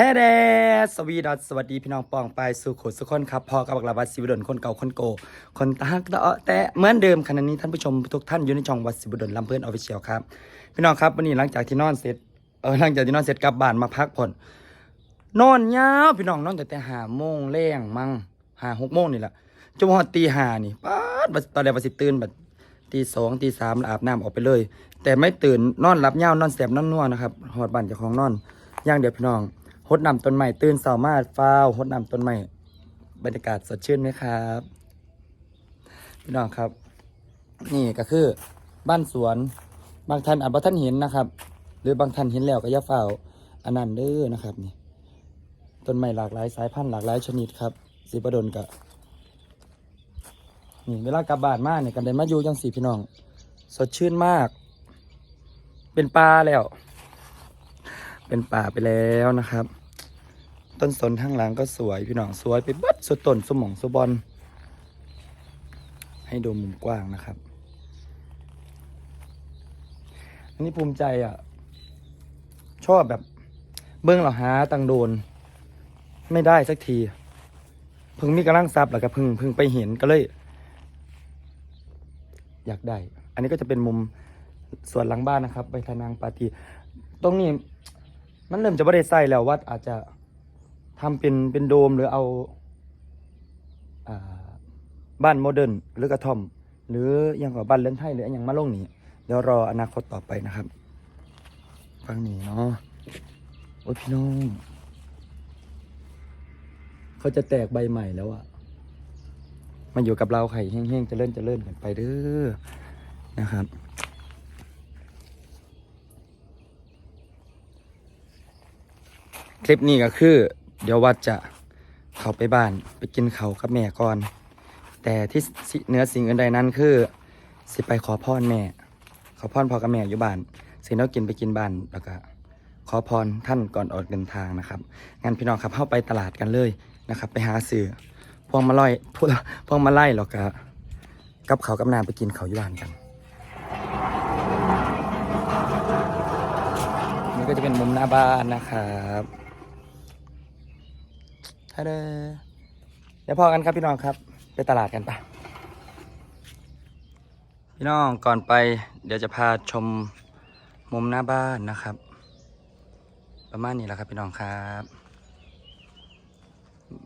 แท้แดสวีดัสสวัสดีพี่น้องปองไปสู่ขดสุขคนครับพอกับบักลาวัดสิบดลคนเก่าคนโก คนตาฮักตะแต่เหมือนเดิมขณะนี้ท่านผู้ชมทุกท่านอยู่ในช่องวัดสิบดลลำเพื่อนออฟฟิเชียลครับ พี่น้องครับวันนี้หลังจากที่นอนเสร็จเออหลังจากที่นอนเสร็จกลับบ้านมาพักผ่อนนอนยาวพี่น้องนอนแต่แต่หาโมงแรงมั้งหาหกโมงนี่แหละจนพอตีหานี่ป๊าดตอนแรกว่าสิตื่นแบบตีสองตีสามอาบน้ำออกไปเลย แต่ไม่ตื่นนอนหลับยาวนอนแสบนอนนัวนะครับหอดบ้านเจ้าของนอนย่างเดียวพี่น้อง หดน้ำต้นใหม่ตื่นสาร์มาฟ้าวหดน้ำต้นใหม่บรรยากาศสดชื่นไหมครับพี่น้องครับ นี่ก็คือบ้านสวนบางท่านอาจบ่ท่านเห็นนะครับ หรือบางท่านเห็นแล้วก็อย่าเฝ้าวอันนั้นเด้อนะครับนี่ต้นไม้หลากหลายสายพันธุ์หลากหลายชนิดครับสีประดนกะนี่เวลากลับบ้านมาเนี่ยกันได้มาอยู่จังสีพี่น้อง สดชื่นมาก เป็นปลาแล้ว เป็นป่าไปแล้วนะครับ ต้นสนข้างหลังก็สวยพี่น้องสวยไปบัดสุดต้นสมองสบอลให้ดูมุมกว้างนะครับ อันนี้ภูมิใจอะ ชอบแบบเบื้องเราหาตังโดน ไม่ได้สักทีพิ่งมีกำลังทรัพย์แล้วก็พิ่งพิ่งไปเห็นก็เลย อยากได้ อันนี้ก็จะเป็นมุมส่วนหลังบ้านนะครับ ไปทานางปาร์ตีตรงนี้ มันเริ่มจะไม่ได้ใส่แล้ววัดอาจจะ ทำเป็นเป็นโดมหรือเอาบ้านโมเดิร์นหรือกระท่อม หรืออยังกับบ้านเรือนไทยหรืออหยังมาลงนี้เดี๋ยวรออนาคตต่อไปนะครับฟังนี้เนาะโอ้พี่น้องเขาจะแตกใบใหม่แล้วอะมาอยู่กับเราไข่แห้งๆจะเลื่อนจะเลื่อนกันไปเด้อนะครับคลิปนี้ก็คือ เดี๋ยววัดจะเข้าไปบ้านไปกินเขากับแม่ก่อน แต่ที่เนื้อสิ่งอื่นใดนั้นคือ สิไปขอพรแม่ ขอพรพ่อกับแม่อยู่บ้านสิ่งเรากินไปกินบ้านแล้วก็ขอพรท่านก่อนออกเดินทางนะครับงั้นพี่น้องครับเข้าไปตลาดกันเลยนะครับ ไปหาซื้อพวงมาลอยพวงพวงมาไล่แล้วก็กับเขากับน้ำไปกินเขาอยู่บ้านกันนี่ก็จะเป็นมุมหน้าบ้านนะครับ เดเดี๋ยวพอกันครับพี่น้องครับ ไปตลาดกันปะพี่น้องก่อนไป เดี๋ยวจะพาชมมุมหน้าบ้านนะครับ ประมาณนี้แหละครับพี่น้องครับ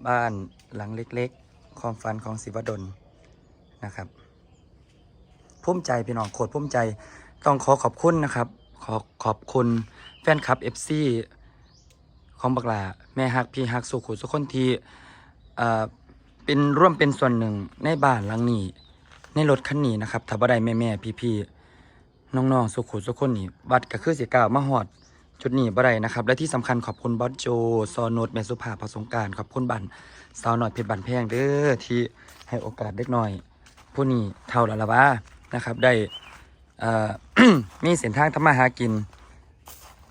บ้านหลังเล็กๆ ความฝันของศิวดลนะครับภูมิใจพี่น้องโคตรภูมิใจต้องขอขอบคุณนะครับ ขอขอบคุณแฟนคลับ FC ของบักลาแม่ฮักพี่ฮักสุขุสุคนที่เอ่อเป็นร่วมเป็นส่วนหนึ่งในบ้านหลังนี้ในรถคันนี้นะครับถ้าบ่ได้แม่แม่พี่พี่ๆน้องๆสุขุสุคนนี้บัดก็คือสิกล่าวมาฮอดจุดนี้บ่ได้นะครับ และที่สำคัญขอบคุณบอสโจซอโนดแม่สุภาพผสงการขอบคุณบันสาวหน่อยเพชรบันแพงเด้อที่ให้โอกาสเด็กหน่อย ผู้นี้เท่าละละบ้านะครับ ได้อ่อมีเส้นทางทำมาหากิน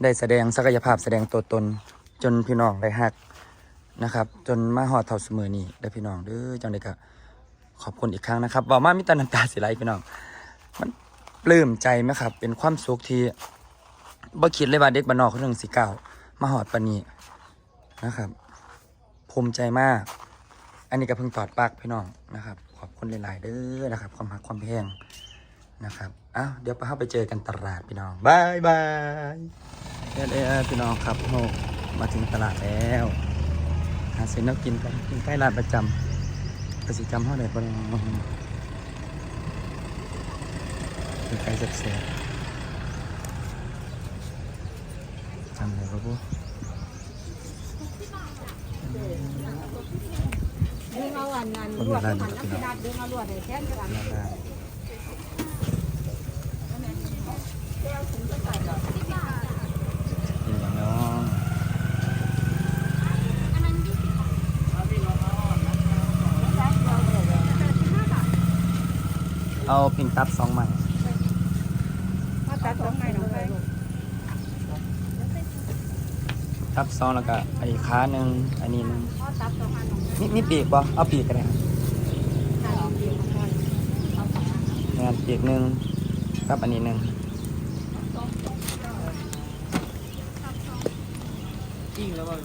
ได้แสดงศักยภาพแสดงตัวตน จนพี่น้องได้ฮักนะครับ จนมาหอดเท่าเสมอนี่ได้พี่น้องเด้อจังไดก็ขอบคุณอีกครั้งนะครับบอกมามีแตาน้ำตาสิไหลพี่น้อง มันปลื้มใจไหมครับ เป็นความสุขที่บ่คิดเลยว่าเด็กบ้านนอกคนหนึ่งสีเก่ามาหอดปานีนะครับภูมิใจมาก อันนี้ก็เพิ่งตอดปากพี่น้องนะครับ ขอบคุณหลายๆเด้อนะครับ ความหักความแพงนะครับอ้าวเดี๋ยวไปเข้าไปเจอกันตลาดพี่น้องบายบายเด้อพี่น้องครับโห มาถึงตลาดแล้ว หาซื้อน้ำกินกันกินใกล้ร้านประจำประสิจำเท่าไหร่บ้างกินไก่เสียบๆจำเลยครับพวกดึงเอาอันนั้นลวดมันน้ำกระดาษดึงเอาลวดให้แทนกระดาษนี่เนาะ เอาพิงตับสองใหม่มาตัดสองไม้น้องไปตับสองแล้วก็ไอ้ขาหนึ่งอันนี้หนึ่งพอตัดสองอันน้องนี่นี่ปีกป่ะเอาปีกกันเลยครับถ้าเราเดียวกันเอาสองอันงานปีกหนึ่งครับอันนี้หนึ่งจริงแล้วก็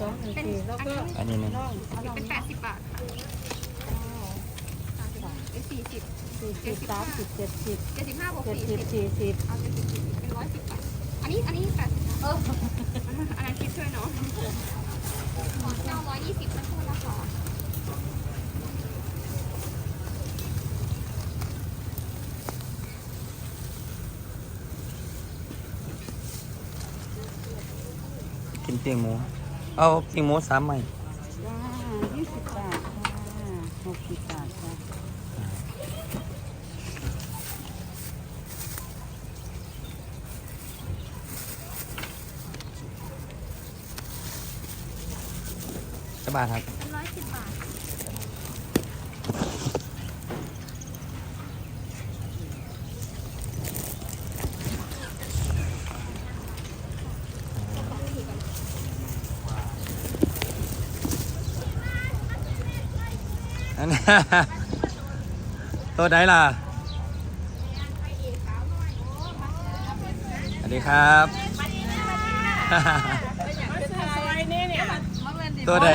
สองหนึ่งสี่แล้วก็อันนี้หนึ่งน้องเอาน้องเป็นแปดสิบบาทค่ะ เป็นสี่สิบสี่สิบสามสิบเจ็ดสิบเจ็ดสิบห้าบวกเจ็ดสี่สิสิบบสี่สิบเอาเจ็ดสิบสี่สิบเป็นร้อยสิบบาทอันนี้อันนี้แปดสิบเอออันนั้นคิดช่วยเนาะเก้าร้อยยี่สิบสักครู่นะคะกินเปียงหมู เอาเปียงหมูสามใหม่ จ้ายี่สิบบาทค่ะหกสิบบาทค่ะ จะบาทครับเป็นร้อยสิบบาท อันนี้ ตัวไหนล่ะ สวัสดีครับ ตัวไหน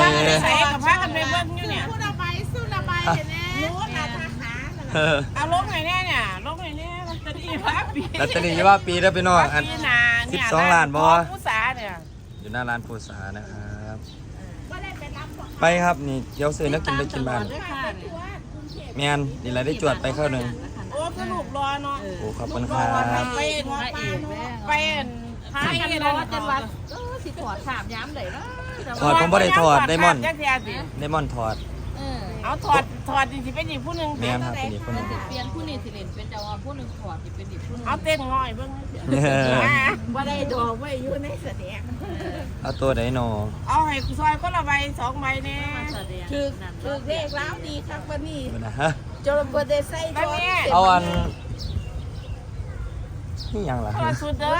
ใส่กับพากันไปเบิ้งอยู่เนี่ยพูดเอาไปสู้เอาไปเห็นไหมรู้นะทหารน่ะเออเอาลงไหนเนี่ยเนี่ยลงไหนเนี่ยมันจะดีพาปีลอตเตอรี่ว่าปีแล้วพี่น้องอันปีหนาเนี่ยสิบสองล้านบ่ผู้สาเนี่ยอยู่หน้าร้านภูษานะครับไปครับนี่เดี๋ยวซื้อนักกินไปกินบ้านด้วยค่ะแมนนี่แหละได้จวดไปเข้าหนึ่งโอ้สรุปรอเนาะโอ้ขอบคุณครับไปไป หาให้กันเงินรอจนวันเออสิถอดถามย้ำเลยเนาะถอดผมบ่ได้ถอดไดมอนด์ จักเทียสิไดมอนด์ถอดเออเอาถอดถอดสิเป็นอีกผู้หนึงแมนครับเป็นอีกคนหนึง เปลี่ยนผู้นี้สิเล่นเป็นเจ้าผู้หนึ่งถอดสิเป็นอีกผู้หนึ่งเอาเต้นง่อยเบิ้งเออว่าได้ดอกไว้อยู่ในเสด็จเอาตัวไหนโนเอาให้ซอยคนละใบสองใบเนี่ยคือคือเลขแล้วดีครับวันนี้ดูนะฮะจนบ่ได้ใส่ดอกเอาอัน นี่ยังล่ะ คนละชุดเด้อ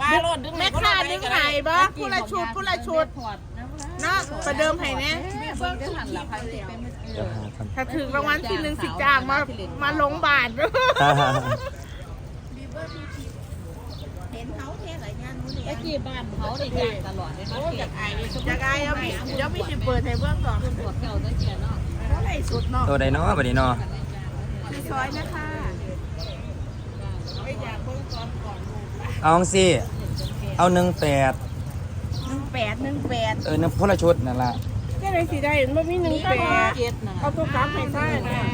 ปลาโลดดึงแม่ค้าดึงไห้บ่ผู้ละชุดผู้ละชุดเนาะประเดิมให้แน่เบิ่งจะหันหลังพันเดียวเดี๋ยวหากัน ถ้าถึงรางวัลที่หนึ่งสิจ้างมามาลงบาทเห็นเขาเท่หลายงานมื้อนี้ตะกี้บ้านเขาได้จ่ายตลอดเลยเนาะอยากอายอยากอายเอามีเดี๋ยวมีสิเปิดให้เบิ่งก่อนปวดเก่าตะเกียเนาะเท่าไหร่สุดเนาะตัวไหนเนาะบัดนี้เนาะคือซอยนะคะไม่อยากเบิ่งก่อนก่อน เอาจังสิเอาหนึ่งแปด18 18เออหนึ่งพละชุดนั่นล่ะแค่ไหนสิได้บ่มีหนึ่งแปดเจ็ดนะเอาตัวกลับให้ใช่นะ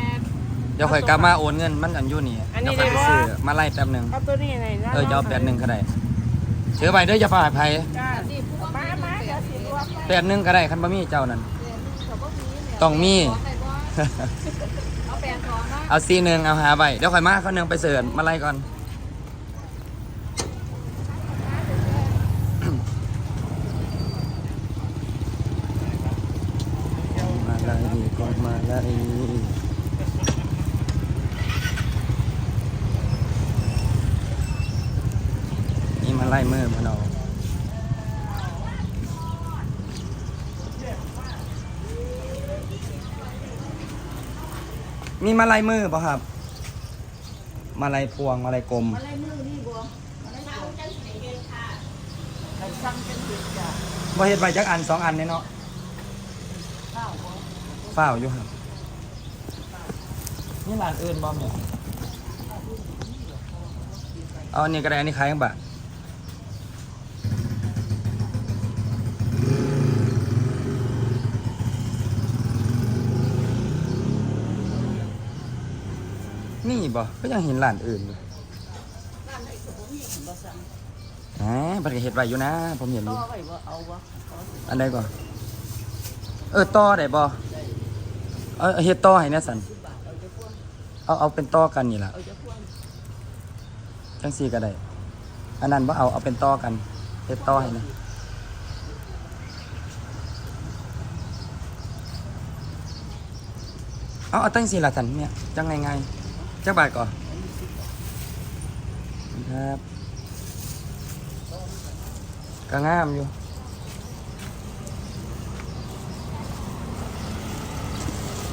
เดี๋ยวค่อยกลับมาโอนเงินมันอันอยู่นี่อันนี้เดี๋ยวค่อยไปได้ซื้อปะมาไล่แป๊บหนึงเอาตัวนี้ไหนนะเออจะเอาแปดหนึ่งก็ได้เชื่อไปเด้ออย่าฝ่าภัยจ้ามามาเดี๋ยวสิรวมแปดหนึ่งก็ได้คันบะมี่เจ้านั่นต้องมี เอาแปดสองนะเอาซีหนึ่งเอาหาใบเดี๋ยวค่อยมาเขาหนึ่งไปเสิร์ฟมาไล่ก่อน มาไล่ ก่อนมาไล่นี่มาไล่มือมาเอามีมาไล่มือป่ะครับ มาไล่พวง มาไล่กลมบ่เฮ็ดไว้จักอันสองอันเนี่ยเนาะฝ้าวอยู่ครับ นี่ร้านอื่นบ่เนี่ยเอาอันนี้ก็ได้อันนี้ขายยังบาทนี่บ่ก็ยังเห็นร้านอื่นอยู่แหมเพิ่นก็เฮ็ดไว้อยู่นะ ผมเห็นอยู่อันใดก่อนเออต่อได้บ่เอาเอาเฮ็ดต่อให้แหนะสัน เอาเอาเป็นต่อกันนี่ล่ะจังซี่ก็ได้อันนั้นบ่าเอาเอาเป็นต่อกันเฮ็ดต่อให้นะเอาเอาตั้งสี่ละสันเนี่ยจังไงไงจักบาทก่อนครับก็งามอยู่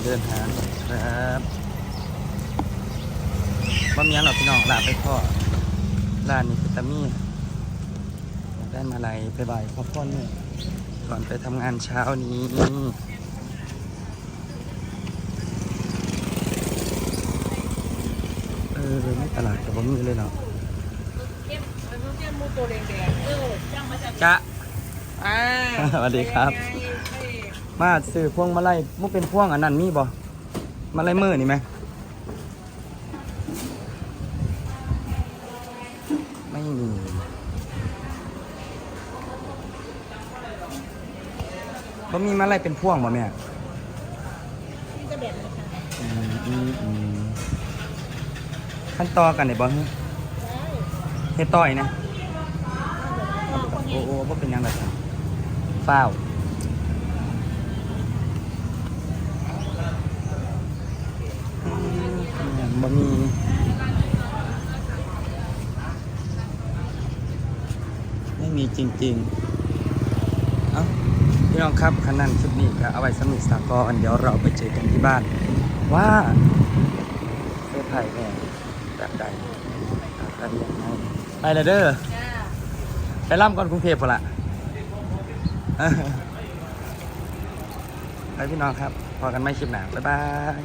เดินหาหน่อยครับ บ่มียังหรอกพี่น้องลาไปพ่อร้านนี้คือตามีได้ได้มาลัยไปบ่ายพักผ่อนี่ก่อนไปทำงานเช้านี้เออไม่ตลาดกับบ่มีเลยเนาะจ้ะอ่าสวัสดีครับ มาซื้อพวงมาลัยมุกเป็นพวงอันนั้นมีบ่มาลัยมือนี่ไหม บ่มีมาลัยเป็นพ่วงบ่แม่อืมอืมอืมขั้นต่อกันได้บ่ฮะเฮ็ดต่อยนะโอ้โอ้บ่เป็นหยังไงฟ้าวบะหมี่ไม่มีจริง ๆ พี่น้องครับคันนั้นชุดนี้ก็เอาไว้สมิสากรเดี๋ยวเราไปเจอกันที่บ้าน ว่าเสื้อไผ่เนี่ยแบบใดอะไรยังไงไปเลยเด้อไปล่ำก่อนกรุงเทพพอละไปพี่น้องครับ พอกันไม่คลิปหนาบ๊ายบาย